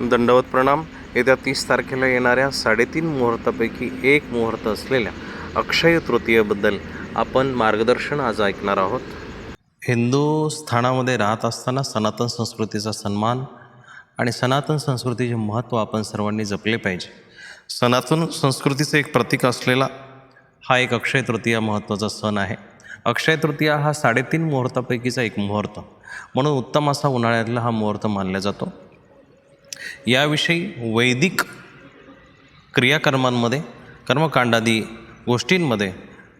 दंडवत प्रणाम. येत्या तीस तारखेला येणाऱ्या साडेतीन मुहूर्तापैकी एक मुहूर्त असलेल्या अक्षय तृतीयेबद्दल आपण मार्गदर्शन आज ऐकणार आहोत. हिंदू स्थानामध्ये राहत असताना सनातन संस्कृतीचा सन्मान आणि सनातन संस्कृतीचे महत्त्व आपण सर्वांनी जपले पाहिजे. सनातन संस्कृतीचं एक प्रतीक असलेला हा एक अक्षय तृतीया महत्त्वाचा सण आहे. अक्षय तृतीया हा साडेतीन मुहूर्तापैकीचा एक मुहूर्त. म्हणून उत्तम असा उन्हाळ्यातला हा मुहूर्त मानला जातो. याविषयी वैदिक क्रियाकर्मांमध्ये कर्मकांडादी गोष्टींमध्ये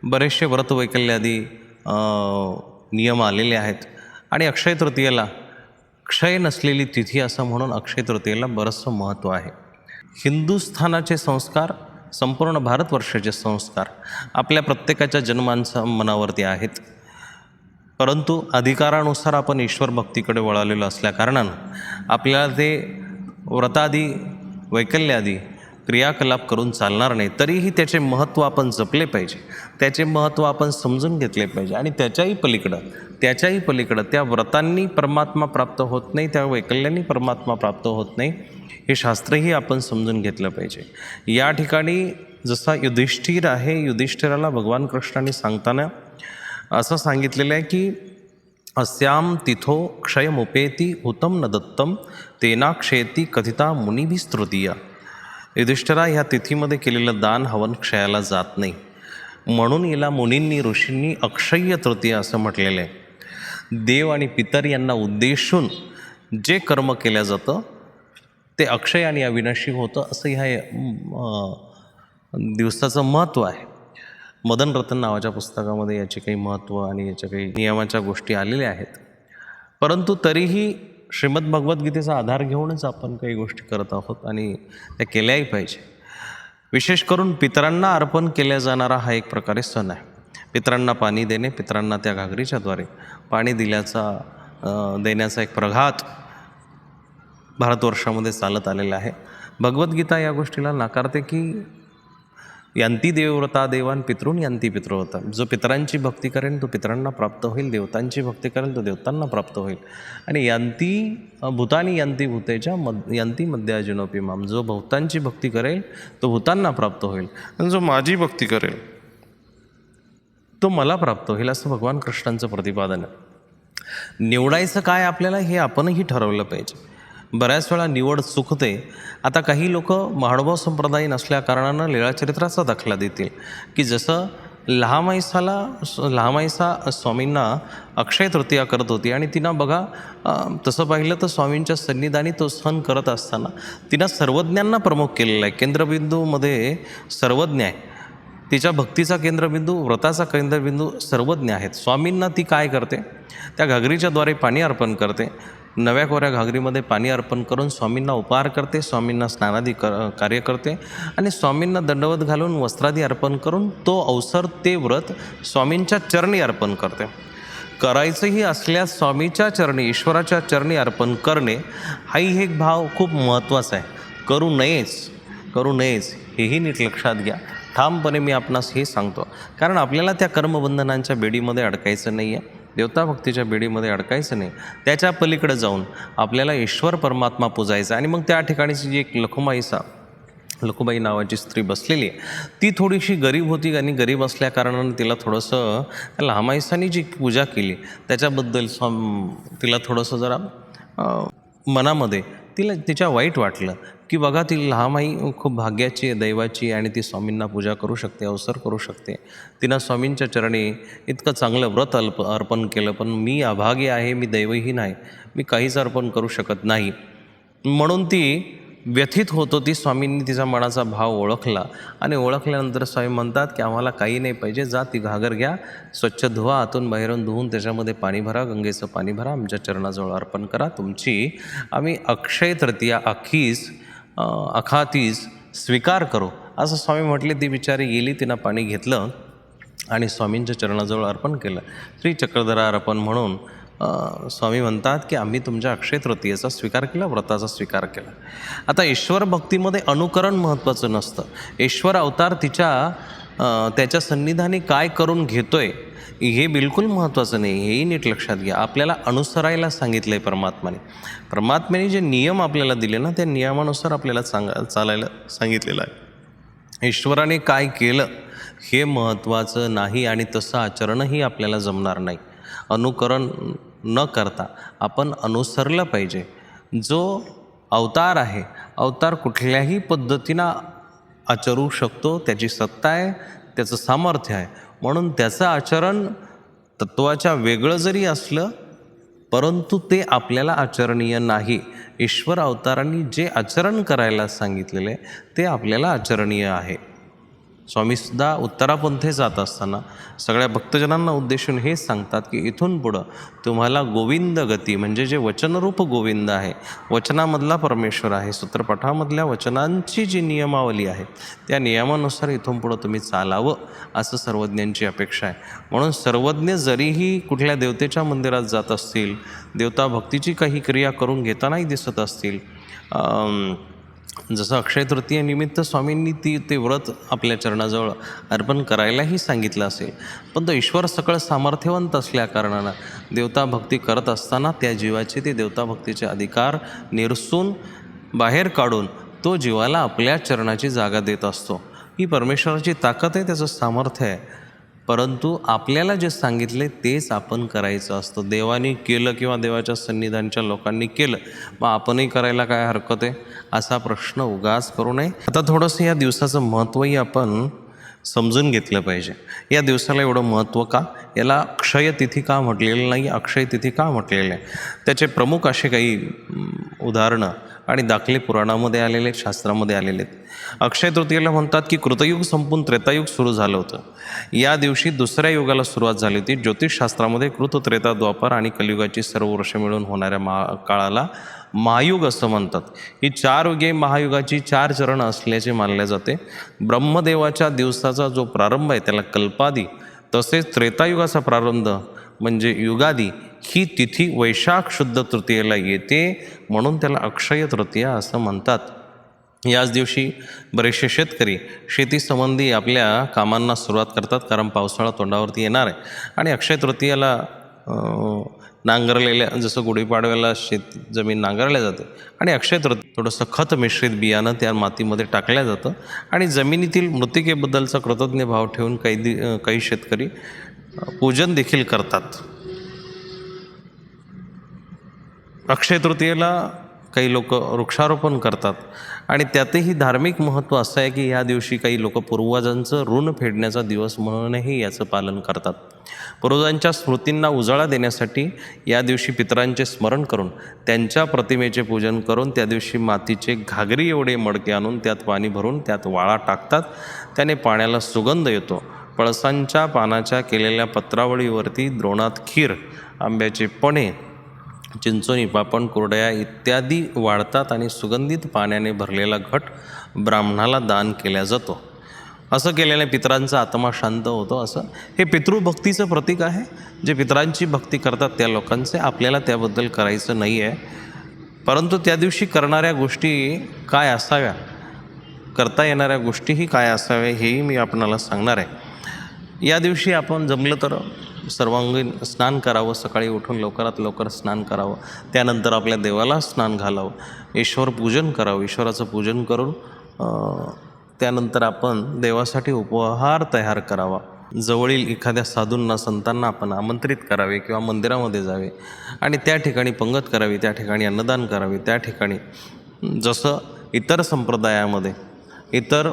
बरेचसे व्रतवैकल्यादी नियम आलेले आहेत. आणि अक्षय तृतीयेला क्षय नसलेली तिथी असं म्हणून अक्षय तृतीयेला बरंचसं महत्त्व आहे. हिंदुस्थानाचे संस्कार संपूर्ण भारतवर्षाचे संस्कार आपल्या प्रत्येकाच्या जन्मांच्या मनावरती आहेत. परंतु अधिकारानुसार आपण ईश्वर भक्तीकडे वळालेलो असल्याकारणानं आपल्याला ते व्रतादी वैकल्यादी क्रियाकलाप करून चालणार नाही तरीही त्याचे महत्त्व आपण जपले पाहिजे. त्याचे महत्त्व आपण समजून घेतले पाहिजे. आणि त्याच्याही पलीकडं त्याच्याही पलीकडं त्या व्रतांनी परमात्मा प्राप्त होत नाही त्या वैकल्यांनी परमात्मा प्राप्त होत नाही हे शास्त्रही आपण समजून घेतलं पाहिजे. या ठिकाणी जसा युधिष्ठिर आहे युधिष्ठिराला भगवान कृष्णाने सांगताना असं सांगितलेलं आहे की अस्याम तिथो क्षयमुपेति हुतम न दत्तम तेना कथिता कथिता मुनिभिस्तृतीया युधिष्ठिरा ह्या तिथीमध्ये केलेलं दान हवन क्षयाला जात नाही. म्हणून याला मुनींनी ऋषींनी अक्षय्य तृतीया असं म्हटलेलं आहे. देव आणि पितर यांना उद्देशून जे कर्म केलं जातं ते अक्षय आणि अविनाशी होतं असं ह्या दिवसाचं महत्त्व आहे. मदन रतन नावाच्या पुस्तकामध्ये याचे काही महत्त्व आणि याच्या काही नियमाच्या गोष्टी आलेल्या आहेत. परंतु तरीही श्रीमद भगवद्गीतेचा आधार घेऊनच आपण काही गोष्टी करत आहोत आणि त्या केल्याही पाहिजे. विशेष करून पितरांना अर्पण केल्या जाणारा हा एक प्रकारे सण आहे. पितरांना पाणी देणे पितरांना त्या घागरीच्याद्वारे पाणी दिल्याचा देण्याचा एक प्रघात भारतवर्षामध्ये चालत आलेला आहे. भगवद्गीता या गोष्टीला नाकारते की यांती देवव्रता देवान पितृन यांती पितृव्रता. जो पितरांची भक्ती करेन तो पितरांना प्राप्त होईल. देवतांची भक्ती करेल तो देवतांना प्राप्त होईल. आणि यांती भूतानी यांती भूतेच्या मद यांती मध्याजिनोपी माम. जो भूतांची भक्ती करेल तो भूतांना प्राप्त होईल. आणि जो माझी भक्ती करेल तो मला प्राप्त होईल असं भगवान कृष्णांचं प्रतिपादन आहे. निवडायचं काय आपल्याला हे आपणही ठरवलं पाहिजे. बऱ्याच वेळा निवड चुकते. आता काही लोक महाडोबा संप्रदाय नसल्या कारणानं लीळाचरित्राचा दाखला देतील. की जसं लहामाईसाला लहामाईसा स्वामींना अक्षय तृतीया करत होती आणि तिनं बघा तसं पाहिलं तर स्वामींच्या सन्निधानी तो सण करत असताना तिनं सर्वज्ञांना प्रमुख केलेला आहे. केंद्रबिंदूमध्ये सर्वज्ञ आहे. तिच्या भक्तीचा केंद्रबिंदू व्रताचा केंद्रबिंदू सर्वज्ञ आहेत. स्वामींना ती काय करते? त्या घागरीच्याद्वारे पाणी अर्पण करते. नव्या कोऱ्या घागरीमध्ये पाणी अर्पण करून स्वामींना उपहार करते स्वामींना स्नानादी कर कार्य करते आणि स्वामींना दंडवत घालून वस्त्रादी अर्पण करून तो अवसर ते व्रत स्वामींच्या चरणी अर्पण करते. करायचंही असल्यास स्वामीच्या चरणी ईश्वराच्या चरणी अर्पण करणे हाही एक भाव खूप महत्त्वाचा आहे. करू नयेच करू नयेच हेही नीट लक्षात घ्या. ठामपणे मी आपणास हे सांगतो. कारण आपल्याला त्या कर्मबंधनांच्या बेडीमध्ये अडकायचं नाही आहे देवताभक्तीच्या बेडीमध्ये अडकायचं नाही. त्याच्या पलीकडे जाऊन आपल्याला ईश्वर परमात्मा पूजायचा आणि मग त्या ठिकाणीची जी एक लखुमाईसा लखुबाई नावाची स्त्री बसलेली आहे ती थोडीशी गरीब होती आणि गरीब असल्याकारणानं तिला थोडंसं लहामाईसानी जी पूजा केली त्याच्याबद्दल स्वाम तिला थोडंसं जरा मनामध्ये तिला तिच्या वाईट वाटलं. की बघा ती लहामाई खूप भाग्याची आहे, दैवाची आणि ती स्वामींना पूजा करू शकते अवसर करू शकते. तिनं स्वामींच्या चरणी इतकं चांगलं व्रत अल्प अर्पण केलं पण मी अभागी आहे मी दैवही नाही मी काहीच अर्पण करू शकत नाही. म्हणून ती व्यथित होत होती स्वामींनी तिचा मनाचा भाव ओळखला आणि ओळखल्यानंतर स्वामी म्हणतात की आम्हाला काही नाही पाहिजे जा ती घागर घ्या स्वच्छ धुवा आतून बाहेरून धुवून त्याच्यामध्ये पाणी भरा गंगेचं पाणी भरा आमच्या चरणाजवळ अर्पण करा तुमची आम्ही अक्षय तृतीया अखीस अखातीज स्वीकार करू. असं स्वामी म्हटले ती बिचारी गेली तिनं पाणी घेतलं आणि स्वामींच्या चरणाजवळ अर्पण केलं. श्री चक्रधरा अर्पण म्हणून स्वामी म्हणतात की आम्ही तुमच्या अक्षय तृतीयेचा स्वीकार केला व्रताचा स्वीकार केला. आता ईश्वर भक्तीमध्ये अनुकरण महत्त्वाचं नसतं. ईश्वर अवतार तिच्या त्याच्या सन्निधानी काय करून घेतोय हे बिलकुल महत्त्वाचं नाही हेही नीट लक्षात घ्या. आपल्याला अनुसरायला सांगितलं आहे परमात्माने. परमात्म्याने जे नियम आपल्याला दिले ना त्या नियमानुसार आपल्याला सांगा चालायला सांगितलेलं आहे. ईश्वराने काय केलं हे महत्त्वाचं नाही आणि तसं आचरणही आपल्याला जमणार नाही. अनुकरण न करता आपण अनुसरलं पाहिजे. जो अवतार आहे अवतार कुठल्याही पद्धतीनं आचरू शकतो त्याची सत्ता आहे त्याचं सामर्थ्य आहे. म्हणून त्याचं आचरण तत्वाच्या वेगळं जरी असलं परंतु ते आपल्याला आचरणीय नाही. ईश्वर अवतारांनी जे आचरण करायला सांगितलेले ते आपल्याला आचरणीय आहे. स्वामीसुद्धा उत्तरापंथे जात असताना सगळ्या भक्तजनांना उद्देशून हेच सांगतात की इथून पुढं तुम्हाला गोविंद गती म्हणजे जे वचनरूप गोविंद आहे वचनामधला परमेश्वर आहे सूत्रपठामधल्या वचनांची जी नियमावली आहे त्या नियमानुसार इथून पुढं तुम्ही चालावं असं सर्वज्ञांची अपेक्षा आहे. म्हणून सर्वज्ञ जरीही कुठल्या देवतेच्या मंदिरात जात असतील देवता भक्तीची काही क्रिया करून घेतानाही दिसत असतील जसं अक्षय तृतीयेनिमित्त स्वामींनी ती ते व्रत आपल्या चरणाजवळ अर्पण करायलाही सांगितलं असेल. पण तो ईश्वर सकळ सामर्थ्यवंत असल्याकारणानं देवता भक्ती करत असताना त्या जीवाचे ते देवता भक्तीचे अधिकार निरसून बाहेर काढून तो जीवाला आपल्या चरणाची जागा देत असतो. ही परमेश्वराची ताकद आहे त्याचं सामर्थ्य आहे. परंतु आपल्याला जे सांगितले तेच आपण करायचं असतं. देवाने केलं किंवा देवाच्या सन्निधानच्या लोकांनी केलं मग आपणही करायला काय हरकत आहे? असा प्रश्न उगाच करू नये. आता थोडंसं या दिवसाचं महत्त्वही आपण समजून घेतलं पाहिजे. या दिवसाला एवढं महत्त्व का? याला अक्षय तिथी का म्हटलेलं नाही? अक्षय तिथी का म्हटलेलं आहे? त्याचे प्रमुख असे काही उदाहरणं आणि दाखले पुराणामध्ये आलेले आहेत शास्त्रामध्ये आलेले आहेत. अक्षय तृतीयेला म्हणतात की कृतयुग संपून त्रेतायुग सुरू झालं होतं. या दिवशी दुसऱ्या युगाला सुरुवात झाली होती. ज्योतिषशास्त्रामध्ये कृत त्रेता द्वापर आणि कलियुगाची सर्व वर्ष मिळून होणाऱ्या महा काळाला महायुग असं म्हणतात. ही चार युगे महायुगाची चार चरण असल्याचे मानले जाते. ब्रह्मदेवाच्या दिवसाचा जो प्रारंभ आहे त्याला कल्पादी तसेच त्रेतायुगाचा प्रारंभ म्हणजे युगादी ही तिथी वैशाख शुद्ध तृतीयेला येते म्हणून त्याला अक्षय तृतीया असं म्हणतात. याच दिवशी बरेचसे शेतकरी शेतीसंबंधी आपल्या कामांना सुरुवात करतात कारण पावसाळा तोंडावरती येणार आहे. आणि अक्षय तृतीयाला नांगरलेल्या जसं गुढीपाडव्याला शेत जमीन नांगरल्या जाते. आणि अक्षय तृतीय थोडंसं खत मिश्रित बियाणं त्या मातीमध्ये टाकल्या जातं. आणि जमिनीतील मृतिकेबद्दलचा कृतज्ञ भाव ठेवून काही दि काही शेतकरी पूजन देखील करतात. अक्षय तृतीयेला काही लोक वृक्षारोपण करतात. आणि त्यातही धार्मिक महत्त्व असं आहे की या दिवशी काही लोक पूर्वजांचं ऋण फेडण्याचा दिवस म्हणूनही याचं पालन करतात. पूर्वजांच्या स्मृतींना उजाळा देण्यासाठी या दिवशी पितरांचे स्मरण करून त्यांच्या प्रतिमेचे पूजन करून त्या दिवशी मातीचे घागरी एवढे मडके आणून त्यात पाणी भरून त्यात वाळा टाकतात. त्याने पाण्याला सुगंध येतो. पळसांच्या पानाच्या केलेल्या पत्रावळीवरती द्रोणात खीर आंब्याचे पणे चिंचोनी पापण कुरडया इत्यादी वाढतात आणि सुगंधित पाण्याने भरलेला घट ब्राह्मणाला दान केला जातो. असं केल्याने पितरांचा आत्मा शांत होतो. असं हे पितृभक्तीचं प्रतीक आहे. जे पितरांची भक्ती करतात त्या लोकांचे आपल्याला त्याबद्दल करायचं नाही आहे. परंतु त्या दिवशी करणाऱ्या गोष्टी काय असाव्या? करता येणाऱ्या गोष्टीही काय असाव्या हेही मी आपणाला सांगणार आहे. या दिवशी आपण जमलं तर सर्वांगीण स्नान करावं सकाळी उठून लवकरात लवकर स्नान करावं. त्यानंतर आपल्या देवाला स्नान घालावं. ईश्वर पूजन करावं. ईश्वराचं पूजन करून त्यानंतर आपण देवासाठी उपहार तयार करावा. जवळील एखाद्या साधूंना संतांना आपण आमंत्रित करावे किंवा मंदिरामध्ये जावे आणि त्या ठिकाणी पंगत करावी त्या ठिकाणी अन्नदान करावे त्या ठिकाणी जसं इतर संप्रदायामध्ये इतर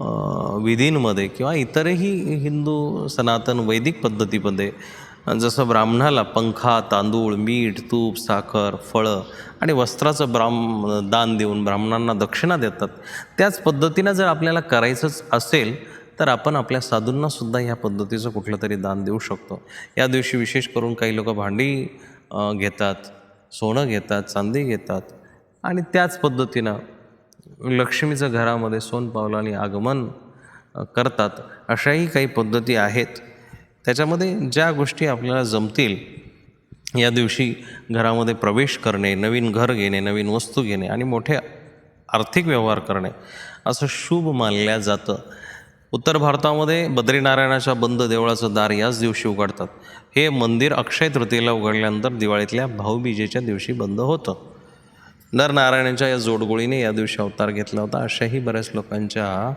विधींमध्ये किंवा इतरही हिंदू सनातन वैदिक पद्धतीमध्ये जसं ब्राह्मणाला पंखा तांदूळ मीठ तूप साखर फळं आणि वस्त्राचं ब्राह्म दान देऊन ब्राह्मणांना दक्षिणा देतात. त्याच पद्धतीनं जर आपल्याला करायचंच असेल तर आपण आपल्या साधूंनासुद्धा ह्या पद्धतीचं कुठलं तरी दान देऊ शकतो. या दिवशी विशेष करून काही लोक भांडी घेतात सोनं घेतात चांदी घेतात आणि त्याच पद्धतीनं लक्ष्मीचं घरामध्ये सोनपावलाने आगमन करतात. अशाही काही पद्धती आहेत. त्याच्यामध्ये ज्या गोष्टी आपल्याला जमतील या दिवशी घरामध्ये प्रवेश करणे नवीन घर घेणे नवीन वस्तू घेणे आणि मोठे आर्थिक व्यवहार करणे असं शुभ मानल्या जातं. उत्तर भारतामध्ये बद्रीनारायणाच्या बंद देवळाचं दार याच दिवशी उघडतात. हे मंदिर अक्षय तृतीयेला उघडल्यानंतर दिवाळीतल्या भाऊबीजेच्या दिवशी बंद होतं. नरनारायणाच्या या जोडगोळीने या दिवशी अवतार घेतला होता. अशाही बऱ्याच लोकांच्या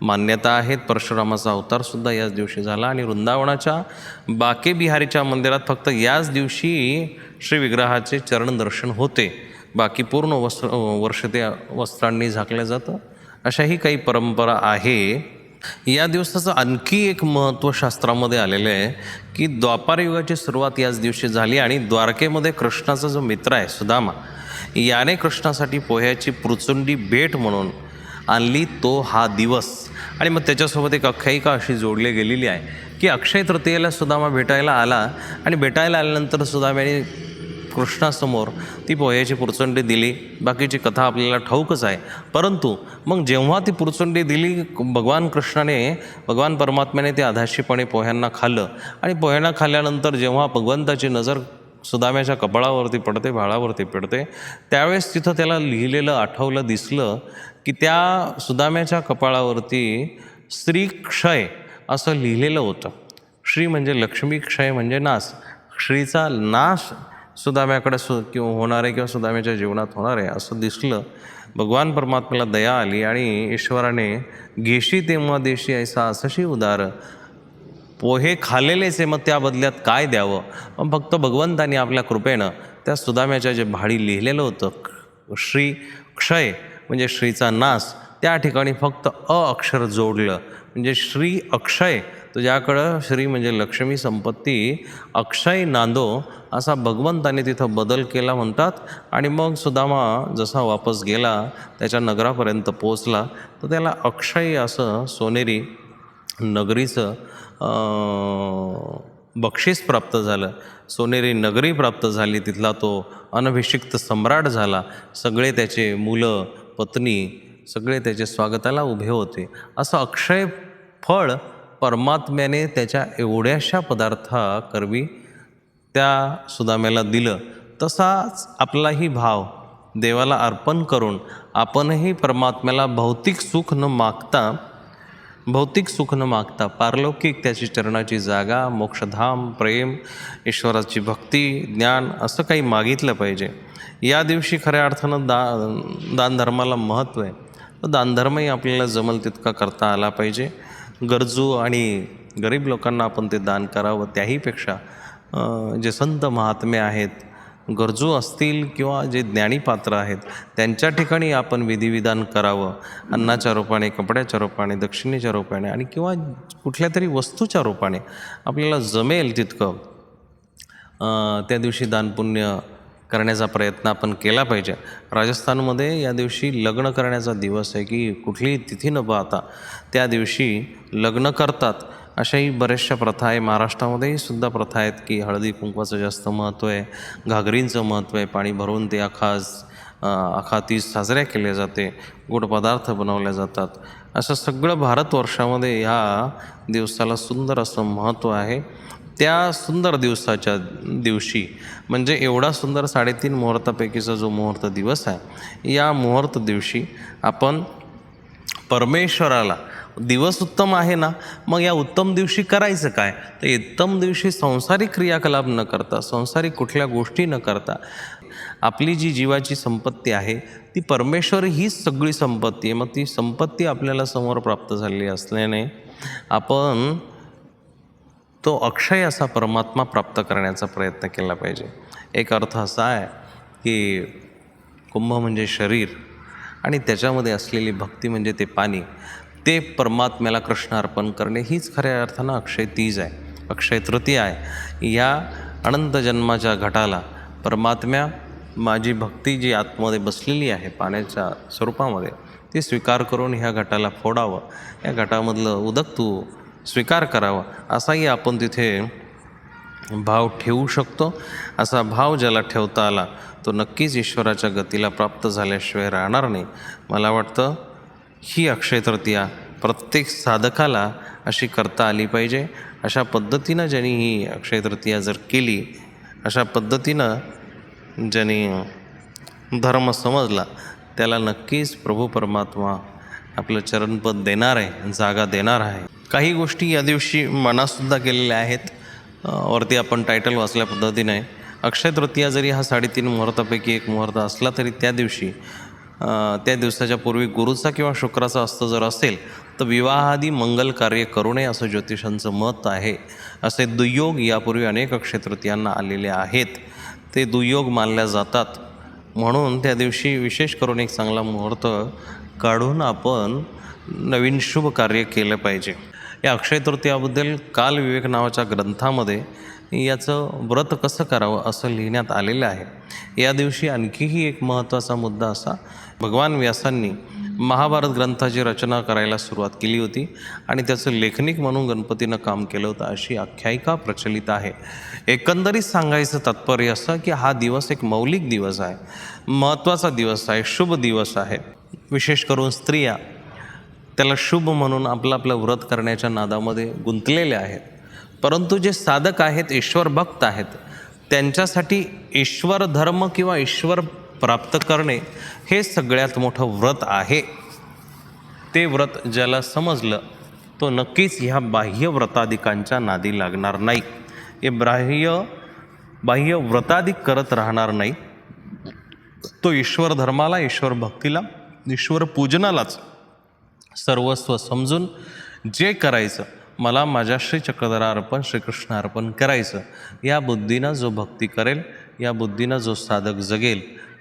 मान्यता आहेत. परशुरामाचा अवतारसुद्धा याच दिवशी झाला आणि वृंदावनाच्या बाके बिहारीच्या मंदिरात फक्त याच दिवशी श्री विग्रहाचे चरण दर्शन होते. बाकी पूर्ण वस्त्र वर्ष ते वस्त्रांनी झाकलं जातं. अशाही काही परंपरा आहे. या दिवसाचं आणखी एक महत्त्व शास्त्रामध्ये आलेलं आहे की द्वापार युगाची सुरुवात याच दिवशी झाली आणि द्वारकेमध्ये कृष्णाचा जो मित्र आहे सुदामा याने कृष्णासाठी पोह्याची पुरचुंडी भेट म्हणून आणली तो हा दिवस. आणि मग त्याच्यासोबत एक अख्यायिका अशी जोडली गेलेली आहे की अक्षय तृतीयेला सुदामा भेटायला आला आणि भेटायला आल्यानंतर सुदाम्याने कृष्णासमोर ती पोह्याची पुरचंडी दिली. बाकीची कथा आपल्याला ठाऊकच आहे. परंतु मग जेव्हा ती पुरचंडी दिली भगवान कृष्णाने भगवान परमात्म्याने ते आधाशीपणे पोह्यांना खाल्लं. आणि पोह्यांना खाल्ल्यानंतर जेव्हा भगवंताची नजर सुदाम्याच्या कपाळावरती पडते भाळावरती पडते. त्यावेळेस तिथं त्याला लिहिलेलं आठवलं दिसलं की त्या सुदाम्याच्या कपाळावरती स्त्री क्षय असं लिहिलेलं होतं. श्री म्हणजे लक्ष्मी क्षय म्हणजे नाश श्रीचा नाश सुदाम्याकडे सु किंवा होणार आहे किंवा सुदाम्याच्या जीवनात होणार आहे असं दिसलं. भगवान परमात्म्याला दया आली आणि ईश्वराने घेशी तेव्हा देशी ऐसा असशी उदार पोहे खालेलेच आहे मग त्या बदल्यात काय द्यावं? मग फक्त भगवंतानी आपल्या कृपेनं त्या सुदाम्याच्या जे भाडी लिहिलेलं होतं श्री क्षय म्हणजे श्रीचा नाश त्या ठिकाणी फक्त अ अक्षर जोडलं. म्हणजे श्री अक्षय तुझ्याकडं श्री म्हणजे लक्ष्मी संपत्ती अक्षय नांदो असा भगवंताने तिथं बदल केला म्हणतात. आणि मग सुदामा जसा वापस गेला त्याच्या नगरापर्यंत पोचला तर त्याला अक्षय असं सोनेरी नगरीचं बक्षीस प्राप्त झालं. सोनेरी नगरी प्राप्त झाली. तिथला तो अनभिषिक्त सम्राट झाला. सगळे त्याचे मुलं पत्नी सगळे त्याचे स्वागताला उभे होते. असं अक्षय फळ परमात्म्याने त्याच्या एवढ्याशा पदार्थाकरवी त्या सुदाम्याला दिलं. तसाच आपलाही भाव देवाला अर्पण करून आपणही परमात्म्याला भौतिक सुख न मागता भौतिक सुख न मागता पारलौकिक त्याची चरणाची जागा मोक्षधाम प्रेम ईश्वराची भक्ती ज्ञान असं काही मागितलं पाहिजे. या दिवशी खऱ्या अर्थानं दा दानधर्माला महत्त्व आहे. दानधर्मही आपल्याला जमल तितका करता आला पाहिजे. गरजू आणि गरीब लोकांना आपण ते दान करावं त्याहीपेक्षा जे संत महात्मे आहेत गरजू असतील किंवा जे ज्ञानीपात्र आहेत त्यांच्या ठिकाणी आपण विधिविधान करावं. अन्नाच्या रूपाने कपड्याच्या रूपाने दक्षिणेच्या रूपाने आणि किंवा कुठल्या तरी वस्तूच्या रूपाने आपल्याला जमेल तितकं त्या दिवशी दानपुण्य करण्याचा प्रयत्न आपण केला पाहिजे. राजस्थानमध्ये या दिवशी लग्न करण्याचा दिवस आहे की कुठलीही तिथी न पाहता त्या दिवशी लग्न करतात. अशाही बऱ्याचशा प्रथा आहे. महाराष्ट्रामध्येही सुद्धा प्रथा आहेत की हळदी कुंकवाचं जास्त महत्त्व आहे घागरींचं महत्त्व आहे पाणी भरून ते आखास आखातीस साजऱ्या केल्या जाते गोड पदार्थ बनवले जातात. असं सगळं भारतवर्षामध्ये ह्या दिवसाला सुंदर असं महत्त्व आहे. त्या सुंदर दिवसाच्या दिवशी म्हणजे एवढा सुंदर साडेतीन मुहूर्तापैकीचा जो मुहूर्त दिवस आहे या मुहूर्त दिवशी आपण परमेश्वराला दिवस उत्तम आहे ना मग या उत्तम दिवशी करायचं काय? तर उत्तम दिवशी संसारिक क्रियाकलाप न करता संसारिक कुठल्या गोष्टी न करता आपली जी जीवाची संपत्ती आहे ती परमेश्वर हीच सगळी संपत्ती आहे. मग ती संपत्ती आपल्याला समोर प्राप्त झालेली असल्याने आपण तो अक्षय असा परमात्मा प्राप्त करण्याचा प्रयत्न केला पाहिजे. एक अर्थ असा आहे की कुंभ म्हणजे शरीर आणि त्याच्यामध्ये असलेली भक्ती म्हणजे ते पाणी. ते परमात्म्याला कृष्ण अर्पण करणे हीच खऱ्या अर्थानं अक्षय तीज आहे अक्षय तृतीय आहे. या अनंत जन्माच्या घटाला परमात्म्या माझी भक्ती जी आतमध्ये बसलेली आहे पाण्याच्या स्वरूपामध्ये ती स्वीकार करून ह्या घटाला फोडावं या घटामधलं उदक तू स्वीकार करावा असाही आपण तिथे भाव ठेवू शकतो. असा भाव ज्याला ठेवता आला तो नक्कीच ईश्वराच्या गतीला प्राप्त झाल्याशिवाय राहणार नाही. मला वाटतं ही अक्षय तृतीया प्रत्येक साधकाला अशी करता आली पाहिजे. अशा पद्धतीनं ज्यांनी ही अक्षय तृतीया जर केली अशा पद्धतीनं ज्यांनी धर्म समजला त्याला नक्कीच प्रभू परमात्मा आपलं चरणपद देणार आहे जागा देणार आहे. काही गोष्टी या दिवशी मनासुद्धा केलेल्या आहेत. वरती आपण टायटल वाचल्या पद्धतीने. अक्षय तृतीया जरी हा साडेतीन मुहूर्तापैकी एक मुहूर्त असला तरी त्या दिवशी त्या दिवसाच्या पूर्वी गुरुचा किंवा शुक्राचा अस्त जर असेल तर विवाहादी मंगल कार्य करू नये असं ज्योतिषांचं मत आहे. असे दुयोग यापूर्वी अनेक अक्षय तृतीयांना आलेले आहेत. ते दुयोग मानल्या जातात. म्हणून त्या दिवशी विशेष करून एक चांगला मुहूर्त काढून आपण नवीन शुभ कार्य केलं पाहिजे. या अक्षय तृतीयाबद्दल काल विवेक नावाच्या ग्रंथामध्ये याचं व्रत कसं करावं असं लिहिण्यात आलेलं आहे. या दिवशी आणखीही एक महत्त्वाचा मुद्दा असा भगवान व्यासांनी महाभारत ग्रंथाची रचना करायला सुरुवात केली होती आणि त्याचं लेखनिक म्हणून गणपतीनं काम केलं होतं अशी आख्यायिका प्रचलित आहे. एकंदरीत सांगायचं तात्पर्य असं की हा दिवस एक मौलिक दिवस आहे महत्त्वाचा दिवस आहे शुभ दिवस आहे. विशेष करून स्त्रिया त्याला शुभ म्हणून आपलं आपलं व्रत करण्याच्या नादामध्ये गुंतलेल्या आहेत. परंतु जे साधक आहेत ईश्वर भक्त आहेत त्यांच्यासाठी ईश्वर धर्म किंवा ईश्वर प्राप्त करणे हे सगळ्यात मोठं व्रत आहे. ते व्रत ज्याला समजलं तो नक्कीच ह्या बाह्य व्रताधिकांच्या नादी लागणार नाही. हे बाह्य बाह्य व्रताधिक करत राहणार नाही. तो ईश्वर धर्माला ईश्वर भक्तीला ईश्वर पूजनालाच सर्वस्व समजून जे करायचं मला माझ्या श्री चक्रधरा अर्पण श्रीकृष्ण अर्पण करायचं. या बुद्धीनं जो भक्ती करेल या बुद्धीनं जो साधक जगेल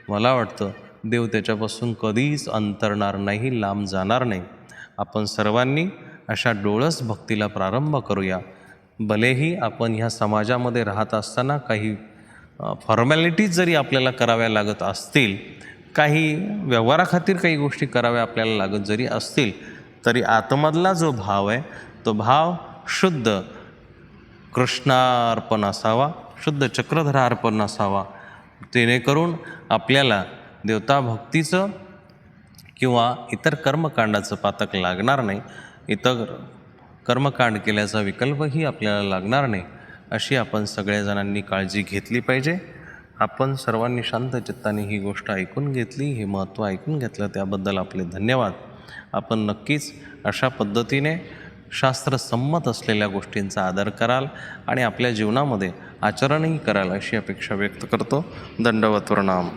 मला वाटतं देव त्याच्यापासून कधीच अंतरणार नाही लांब जाणार नाही. आपण सर्वांनी अशा डोळस भक्तीला प्रारंभ करूया. भलेही आपण ह्या समाजामध्ये राहत असताना काही फॉर्मॅलिटीज जरी आपल्याला कराव्या लागत असतील काही व्यवहाराखातीर काही गोष्टी कराव्या आपल्याला लागत जरी असतील तरी आतमधला जो भाव आहे तो भाव शुद्ध. कृष्णार्पण असावा शुद्ध चक्रधरा अर्पण असावा. जेणेकरून आपल्याला देवता भक्तीचं किंवा इतर कर्मकांडाचं पातक लागणार नाही. इतर कर्मकांड केल्याचा विकल्पही आपल्याला लागणार नाही. अशी आपण सगळ्या जणांनी काळजी घेतली पाहिजे. आपण सर्वांनी शांत चित्ताने ही गोष्ट ऐकून घेतली हे महत्त्व ऐकून घेतलं त्याबद्दल आपले धन्यवाद. आपण नक्कीच अशा पद्धतीने शास्त्रसंमत असलेल्या गोष्टींचा आदर कराल आणि आपल्या जीवनामध्ये आचरणही कराल अशी अपेक्षा व्यक्त करतो. दंडवत प्रणाम